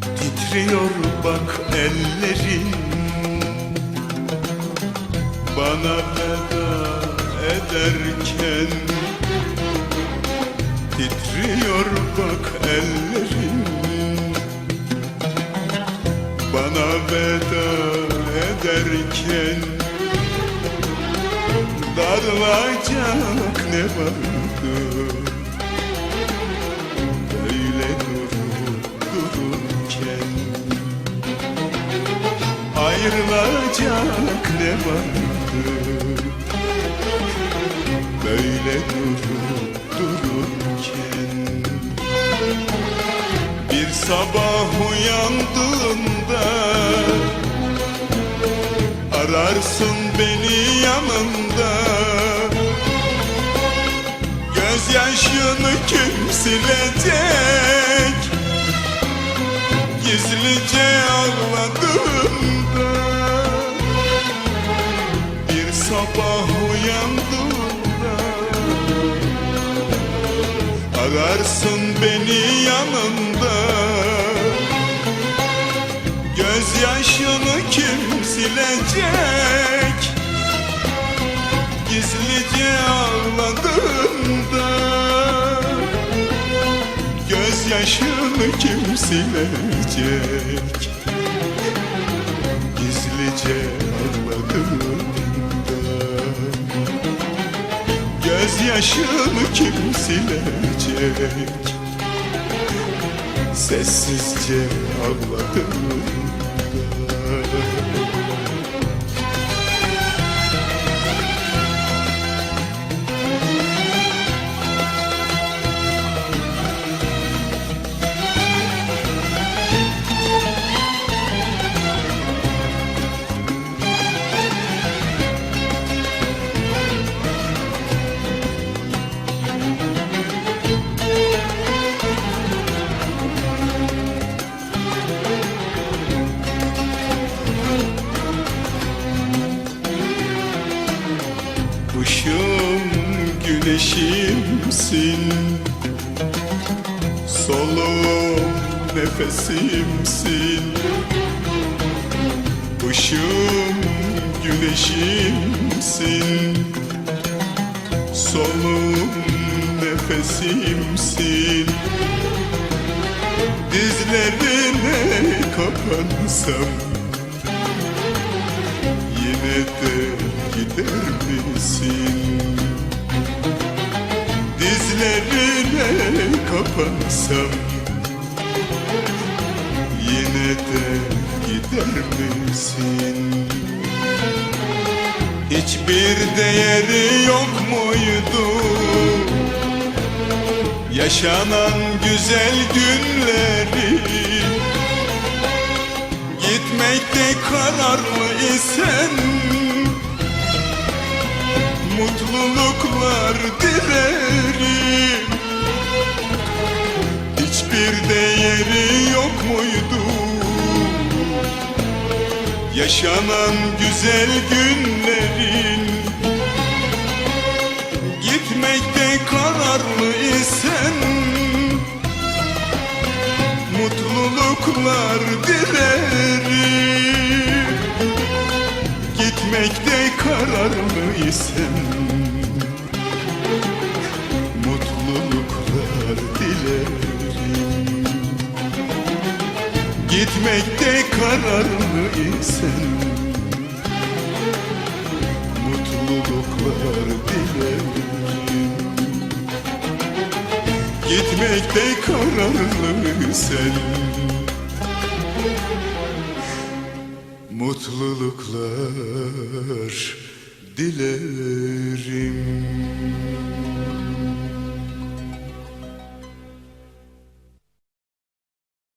Titriyor bak ellerin. Bana veda ederken Titriyor bak ellerin. Bana veda ederken Darılacak ne vardı Ayrılacak ne vardı Böyle durup dururken Bir sabah uyandığında Ararsın beni yanında Gözyaşını kim silecek? Gizlice ağladığında sabah uyandığında Ararsın beni yanında. Gözyaşını kim silecek? Gizlice ağladığında Gözyaşını kim silecek? Gizlice Gözyaşını kim silecek? Sessizce ağladığında güneşimsin Soluğum nefesimsin. Kuşum güneşimsin. Soluğum nefesimsin. Dizlerine kapansam Yine de gider misin? Dizlerine kapansam Yine de gider misin? Hiçbir değeri yok muydu? Yaşanan güzel günleri Gitmekte kararlı isen Hiçbir değeri yok muydu? Yaşanan güzel günlerin Gitmekte kararlı isen? Mutluluklar dilerim. Gitmekte kararlıysan Mutluluklar Gitmekte kararlıysan Mutluluklar dilerim. Gitmekte kararlı sen Mutluluklar dilerim